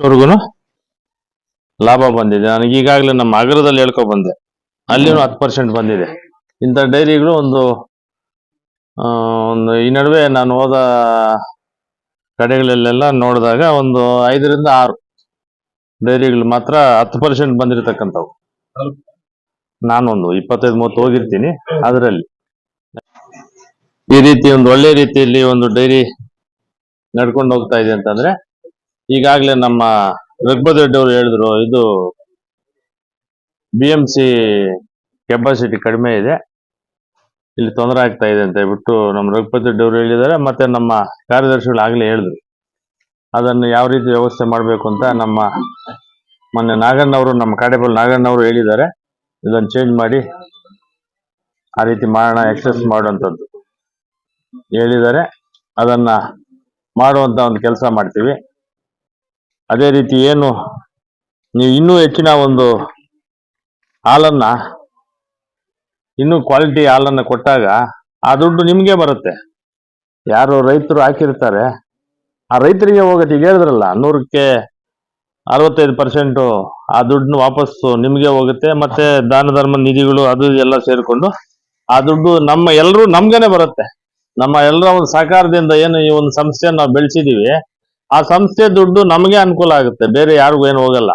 ಇಷ್ಟವರೆಗೂ ಲಾಭ ಬಂದಿದೆ. ನನಗೆ ಈಗಾಗಲೇ ನಮ್ಮ ಅಗ್ರದಲ್ಲಿ ಹೇಳ್ಕೊ ಬಂದೆ. ಅಲ್ಲಿನೂ ಹತ್ತು ಪರ್ಸೆಂಟ್ ಬಂದಿದೆ. ಇಂಥ ಡೈರಿಗಳು ಒಂದು ಒಂದು ಈ ನಡುವೆ ನಾನು ಹೋದ ಕಡೆಗಳಲ್ಲೆಲ್ಲ ನೋಡಿದಾಗ ಒಂದು ಐದರಿಂದ ಆರು ಡೈರಿಗಳು ಮಾತ್ರ ಹತ್ತು ಪರ್ಸೆಂಟ್ ಬಂದಿರತಕ್ಕಂಥವು. ನಾನೊಂದು ಇಪ್ಪತ್ತೈದು, ಮೂವತ್ತು ಹೋಗಿರ್ತೀನಿ ಅದರಲ್ಲಿ. ಈ ರೀತಿ ಒಂದು ಒಳ್ಳೆ ರೀತಿಯಲ್ಲಿ ಒಂದು ಡೈರಿ ನಡ್ಕೊಂಡು ಹೋಗ್ತಾ ಇದೆ ಅಂತಂದ್ರೆ ಈಗಾಗಲೇ ನಮ್ಮ ರಘುಪತಿ ಅವರು ಹೇಳಿದ್ರು, ಇದು ಬಿ ಎಂ ಸಿ ಕೆಪಾಸಿಟಿ ಕಡಿಮೆ ಇದೆ. ಇಲ್ಲಿ ತೊಂದರೆ ಆಗ್ತಾ ಇದೆ ಅಂತ ಹೇಳ್ಬಿಟ್ಟು ನಮ್ಮ ರಘುಪತಿ ಅವರು ಹೇಳಿದ್ದಾರೆ, ಮತ್ತೆ ನಮ್ಮ ಕಾರ್ಯದರ್ಶಿಗಳು ಆಗಲೇ ಹೇಳಿದ್ರು. ಅದನ್ನು ಯಾವ ರೀತಿ ವ್ಯವಸ್ಥೆ ಮಾಡಬೇಕು ಅಂತ ನಮ್ಮ ಮೊನ್ನೆ ನಾಗಣ್ಣವರು ನಮ್ಮ ಕಾಡೇಬಲ್ ನಾಗಣ್ಣವರು ಹೇಳಿದ್ದಾರೆ. ಇದನ್ನು ಚೇಂಜ್ ಮಾಡಿ ಆ ರೀತಿ ಮಾಡೋಣ ಎಕ್ಸಸ್ ಮಾಡುವಂಥದ್ದು ಹೇಳಿದ್ದಾರೆ. ಅದನ್ನ ಮಾಡುವಂತ ಒಂದು ಕೆಲಸ ಮಾಡ್ತೀವಿ. ಅದೇ ರೀತಿ ಏನು, ನೀವು ಇನ್ನೂ ಹೆಚ್ಚಿನ ಒಂದು ಹಾಲನ್ನ, ಇನ್ನೂ ಕ್ವಾಲಿಟಿ ಹಾಲನ್ನು ಕೊಟ್ಟಾಗ ಆ ದುಡ್ಡು ನಿಮಗೆ ಬರುತ್ತೆ. ಯಾರು ರೈತರು ಹಾಕಿರ್ತಾರೆ, ಆ ರೈತರಿಗೆ ಹೋಗುತ್ತೆ ಈಗ ಹೇಳಿದ್ರಲ್ಲ, ನೂರಕ್ಕೆ ಅರವತ್ತೈದು ಪರ್ಸೆಂಟು ಆ ದುಡ್ಡನ್ನು ವಾಪಸ್ಸು ನಿಮಗೆ ಹೋಗುತ್ತೆ, ಮತ್ತೆ ದಾನ ಧರ್ಮ ನಿಧಿಗಳು ಅದು ಎಲ್ಲ ಸೇರಿಕೊಂಡು ಆ ದುಡ್ಡು ನಮ್ಮ ಎಲ್ಲರೂ ನಮ್ಗೇನೆ ಬರುತ್ತೆ. ನಮ್ಮ ಎಲ್ಲರ ಒಂದು ಸಹಕಾರದಿಂದ ಏನು ಈ ಒಂದು ಸಂಸ್ಥೆಯನ್ನು ನಾವು ಬೆಳೆಸಿದೀವಿ ಆ ಸಂಸ್ಥೆ ದುಡ್ಡು ನಮಗೆ ಅನುಕೂಲ ಆಗುತ್ತೆ, ಬೇರೆ ಯಾರಿಗೂ ಏನು ಹೋಗಲ್ಲ.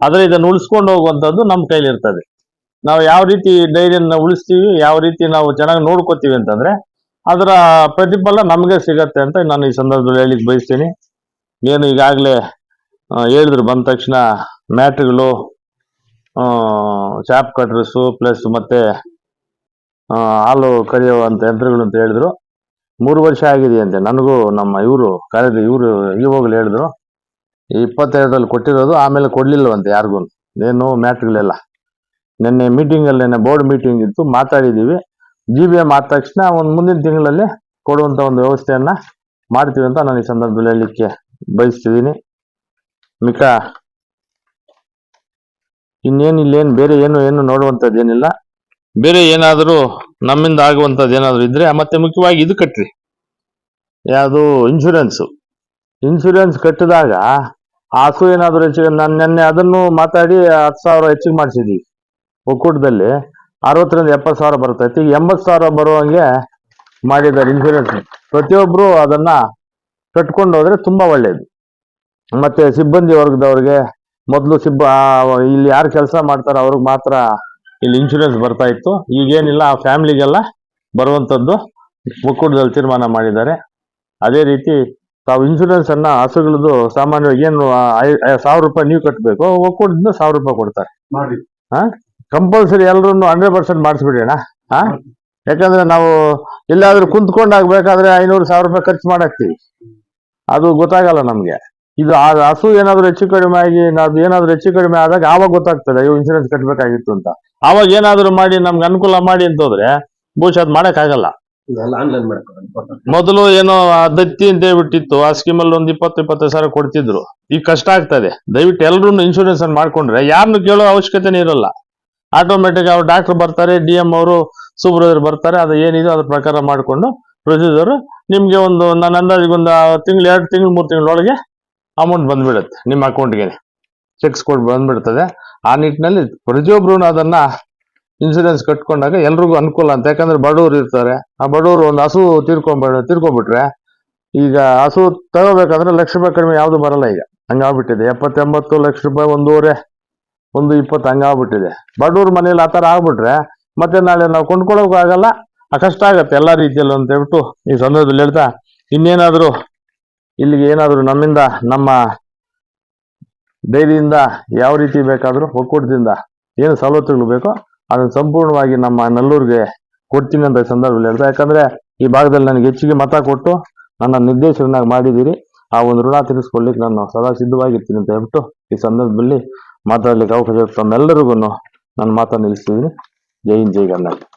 ಆದರೆ ಇದನ್ನು ಉಳಿಸ್ಕೊಂಡು ಹೋಗುವಂಥದ್ದು ನಮ್ಮ ಕೈಲಿರ್ತದೆ. ನಾವು ಯಾವ ರೀತಿ ಡೈರಿಯನ್ನು ಉಳಿಸ್ತೀವಿ, ಯಾವ ರೀತಿ ನಾವು ಚೆನ್ನಾಗಿ ನೋಡ್ಕೋತೀವಿ ಅಂತಂದ್ರೆ, ಅದರ ಪ್ರತಿಫಲ ನಮಗೆ ಸಿಗತ್ತೆ ಅಂತ ನಾನು ಈ ಸಂದರ್ಭದಲ್ಲಿ ಹೇಳಿಕ್ ಬಯಸ್ತೀನಿ. ಏನು ಈಗಾಗಲೇ ಹೇಳಿದ್ರು ಬಂದ ತಕ್ಷಣ ಮ್ಯಾಟ್ಗಳು ಚಾಪ್ ಕಟ್ರಸ್ಸು ಪ್ಲಸ್ ಮತ್ತೆ ಹಾಲು ಕರೆಯುವಂಥ ಯಂತ್ರಗಳು ಅಂತ ಹೇಳಿದ್ರು. ಮೂರು ವರ್ಷ ಆಗಿದೆಯಂತೆ. ನನಗೂ ನಮ್ಮ ಇವರು ಕರೆದು ಇವರು ಇವಾಗಲೂ ಹೇಳಿದ್ರು ಇಪ್ಪತ್ತೆರಡರಲ್ಲಿ ಕೊಟ್ಟಿರೋದು, ಆಮೇಲೆ ಕೊಡಲಿಲ್ಲವಂತೆ ಯಾರಿಗೂ ಏನು ಮ್ಯಾಟ್ಗಳೆಲ್ಲ ನಿನ್ನೆ ಮೀಟಿಂಗಲ್ಲಿ ನಿನ್ನೆ ಬೋರ್ಡ್ ಮೀಟಿಂಗ್ ಇತ್ತು ಮಾತಾಡಿದ್ದೀವಿ ಜಿ ಬಿ ಎಂ ಆದ ತಕ್ಷಣ ಒಂದು ಮುಂದಿನ ತಿಂಗಳಲ್ಲಿ ಕೊಡುವಂಥ ಒಂದು ವ್ಯವಸ್ಥೆಯನ್ನು ಮಾಡ್ತೀವಿ ಅಂತ ನಾನು ಈ ಸಂದರ್ಭದಲ್ಲಿ ಹೇಳಲಿಕ್ಕೆ ಬಯಸ್ತಿದ್ದೀನಿ. ಮಿಕ್ಕ ಇನ್ನೇನು ಇಲ್ಲೇನು ಬೇರೆ ಏನು ಏನು ನೋಡುವಂಥದ್ದು ಏನಿಲ್ಲ ಬೇರೆ ಏನಾದರೂ ನಮ್ಮಿಂದ ಆಗುವಂಥದ್ದು ಏನಾದರೂ ಇದ್ದರೆ ಮತ್ತೆ ಮುಖ್ಯವಾಗಿ ಇದು ಕಟ್ಟ್ರಿ ಯಾವುದು ಇನ್ಶೂರೆನ್ಸು ಇನ್ಶೂರೆನ್ಸ್ ಕಟ್ಟಿದಾಗ ಆಸು ಏನಾದರೂ ಹೆಚ್ಚಿಗೆ, ನಾನು ನಿನ್ನೆ ಅದನ್ನು ಮಾತಾಡಿ ಹತ್ತು ಸಾವಿರ ಹೆಚ್ಚಿಗೆ ಮಾಡಿಸಿದ್ವಿ. ಒಕ್ಕೂಟದಲ್ಲಿ ಅರವತ್ತರಿಂದ ಎಪ್ಪತ್ತು ಸಾವಿರ ಬರ್ತೈತಿ. ಈಗ ಎಂಬತ್ತು ಸಾವಿರ ಬರುವಂಗೆ ಮಾಡಿದ್ದಾರೆ ಇನ್ಶೂರೆನ್ಸ್ ಪ್ರತಿಯೊಬ್ಬರು ಅದನ್ನು ಕಟ್ಕೊಂಡು ಹೋದರೆ ತುಂಬ ಒಳ್ಳೆಯದು ಮತ್ತು ಸಿಬ್ಬಂದಿ ವರ್ಗದವ್ರಿಗೆ ಮೊದಲು ಸಿಬ್ಬ ಇಲ್ಲಿ ಯಾರು ಕೆಲಸ ಮಾಡ್ತಾರೋ ಅವ್ರಿಗೆ ಮಾತ್ರ ಇಲ್ಲಿ ಇನ್ಶೂರೆನ್ಸ್ ಬರ್ತಾ ಇತ್ತು. ಈಗೇನಿಲ್ಲ ಆ ಫ್ಯಾಮಿಲಿಗೆಲ್ಲ ಬರುವಂಥದ್ದು ಒಕ್ಕೂಟದಲ್ಲಿ ತೀರ್ಮಾನ ಮಾಡಿದ್ದಾರೆ. ಅದೇ ರೀತಿ ತಾವು ಇನ್ಶೂರೆನ್ಸ್ ಅನ್ನ ಹಸುಗಳದ್ದು ಸಾಮಾನ್ಯವಾಗಿ ಏನು ಸಾವಿರ ರೂಪಾಯಿ ನೀವು ಕಟ್ಟಬೇಕು ಒಕ್ಕೂಟದಿಂದ ಸಾವಿರ ರೂಪಾಯಿ ಕೊಡ್ತಾರೆ. ಕಂಪಲ್ಸರಿ ಎಲ್ಲರೂ ಹಂಡ್ರೆಡ್ ಪರ್ಸೆಂಟ್ ಮಾಡಿಸ್ಬಿಡೋಣ ಹಾ ಯಾಕಂದ್ರೆ ನಾವು ಎಲ್ಲಾದ್ರೂ ಕುಂತ್ಕೊಂಡಾಗ್ಬೇಕಾದ್ರೆ ಐನೂರು ಸಾವಿರ ರೂಪಾಯಿ ಖರ್ಚು ಮಾಡಾಕ್ತಿವಿ. ಅದು ಗೊತ್ತಾಗಲ್ಲ ನಮ್ಗೆ. ಇದು ಆ ಹಸು ಏನಾದ್ರು ಹೆಚ್ಚು ಕಡಿಮೆ ಆಗಿ ನಾವು ಏನಾದ್ರು ಹೆಚ್ಚು ಕಡಿಮೆ ಆದಾಗ ಆವಾಗ ಗೊತ್ತಾಗ್ತದೆ? ಅಯ್ಯೋ ಇನ್ಶೂರೆನ್ಸ್ ಕಟ್ಟಬೇಕಾಗಿತ್ತು ಅಂತ. ಅವಾಗ ಏನಾದ್ರು ಮಾಡಿ ನಮ್ಗೆ ಅನುಕೂಲ ಮಾಡಿ ಅಂತ ಹೋದ್ರೆ ಬಹುಶಃ ಅದ್ ಮಾಡಕ್ಕಾಗಲ್ಲ. ಮೊದಲು ಏನೋ ದತ್ತಿ ಅಂತ ಹೇಳ್ಬಿಟ್ಟಿತ್ತು. ಆ ಸ್ಕೀಮಲ್ಲಿ ಒಂದ್ ಇಪ್ಪತ್ತು ಇಪ್ಪತ್ತೈದು ಸಾವಿರ ಕೊಡ್ತಿದ್ರು. ಈಗ ಕಷ್ಟ ಆಗ್ತದೆ. ದಯವಿಟ್ಟು ಎಲ್ಲರೂ ಇನ್ಶೂರೆನ್ಸ್ ಅನ್ನು ಮಾಡ್ಕೊಂಡ್ರೆ. ಯಾರನ್ನು ಕೇಳೋ ಅವಶ್ಯಕತೆನೇ ಇರಲ್ಲ. ಆಟೋಮೆಟಿಕ್ ಅವ್ರು ಡಾಕ್ಟರ್ ಬರ್ತಾರೆ ಡಿ ಎಂ ಅವರು ಸೂಪರ್ವೈಸರ್ ಬರ್ತಾರೆ ಅದು ಏನಿದೆ ಅದ್ರ ಪ್ರಕಾರ ಮಾಡಿಕೊಂಡು ಪ್ರೊಸೀಜರ್ ನಿಮ್ಗೆ ಒಂದು ನನ್ನ ಅಂದಾಜಿಗೆ ಒಂದು ತಿಂಗಳು ಎರಡು ತಿಂಗಳು ಮೂರು ತಿಂಗಳೊಳಗೆ ಅಮೌಂಟ್ ಬಂದ್ಬಿಡುತ್ತೆ. ನಿಮ್ಮ ಅಕೌಂಟ್ಗೆ. ಚೆಕ್ಸ್ ಕೊಟ್ಟು ಬಂದ್ಬಿಡ್ತದೆ. ಆ ನಿಟ್ಟಿನಲ್ಲಿ ಪ್ರತಿಯೊಬ್ರು ಅದನ್ನ ಇನ್ಸೂರೆನ್ಸ್ ಕಟ್ಕೊಂಡಾಗ ಎಲ್ರಿಗೂ ಅನುಕೂಲ ಅಂತ. ಯಾಕಂದ್ರೆ ಬಡವರು ಇರ್ತಾರೆ. ಆ ಬಡವರು ಒಂದು ಹಸು ತೀರ್ಕೊಂಡ್ಬಿಡ ತೀರ್ಕೊಂಡ್ಬಿಟ್ರೆ ಈಗ ಹಸು ತಗೋಬೇಕಾದ್ರೆ ಲಕ್ಷ ರೂಪಾಯಿ ಕಡಿಮೆ ಯಾವುದು ಬರಲ್ಲ ಈಗ. ಹಂಗಾಗ್ಬಿಟ್ಟಿದೆ ಎಪ್ಪತ್ತೆಂಬತ್ತು ಲಕ್ಷ ರೂಪಾಯಿ ಒಂದೂವರೆ, ಒಂದು ಇಪ್ಪತ್ತು ಹಂಗಾಗ್ಬಿಟ್ಟಿದೆ ಬಡವ್ರ ಮನೇಲಿ ಆ ಥರ ಆಗ್ಬಿಟ್ರೆ ಮತ್ತೆ ನಾಳೆ ನಾವು ಕೊಂಡ್ಕೊಳ್ಳೋಕ್ಕಾಗಲ್ಲ ಆಗಲ್ಲ ಕಷ್ಟ ಆಗತ್ತೆ ಎಲ್ಲ ರೀತಿಯಲ್ಲೂ ಅಂತ ಹೇಳ್ಬಿಟ್ಟು ಈ ಸಂದರ್ಭದಲ್ಲಿ ಹೇಳ್ತಾ ಇನ್ನೇನಾದ್ರೂ ಇಲ್ಲಿಗೆ ಏನಾದರೂ ನಮ್ಮಿಂದ, ನಮ್ಮ ಡೈರಿಯಿಂದ ಯಾವ ರೀತಿ ಬೇಕಾದರೂ ಒಕ್ಕೂಟದಿಂದ ಏನು ಸವಲತ್ತುಗಳು ಬೇಕೋ ಅದನ್ನು ಸಂಪೂರ್ಣವಾಗಿ ನಮ್ಮ ನಲ್ಲೂರಿಗೆ ಕೊಡ್ತೀನಿ ಅಂತ ಸಂದರ್ಭದಲ್ಲಿ ಹೇಳ್ತಾ ಯಾಕಂದರೆ ಈ ಭಾಗದಲ್ಲಿ ನನಗೆ ಹೆಚ್ಚಿಗೆ ಮತ ಕೊಟ್ಟು ನನ್ನ ನಿರ್ದೇಶನಾಗಿ ಮಾಡಿದ್ದೀರಿ. ಆ ಒಂದು ಋಣ ತೀರಿಸ್ಕೊಳ್ಳಿಕ್ಕೆ ನಾನು ಸದಾ ಸಿದ್ಧವಾಗಿರ್ತೀನಿ ಅಂತ ಹೇಳ್ಬಿಟ್ಟು ಈ ಸಂದರ್ಭದಲ್ಲಿ ಮಾತಾಡ್ಲಿಕ್ಕೆ ಅವಕಾಶ ತಮ್ಮೆಲ್ಲರಿಗೂ ನನ್ನ ಮಾತನ್ನು ನಿಲ್ಲಿಸ್ತಿದ್ದೀನಿ ಜೈ ಹಿಂದ್, ಜೈ ಕರ್ನಾಟಕ.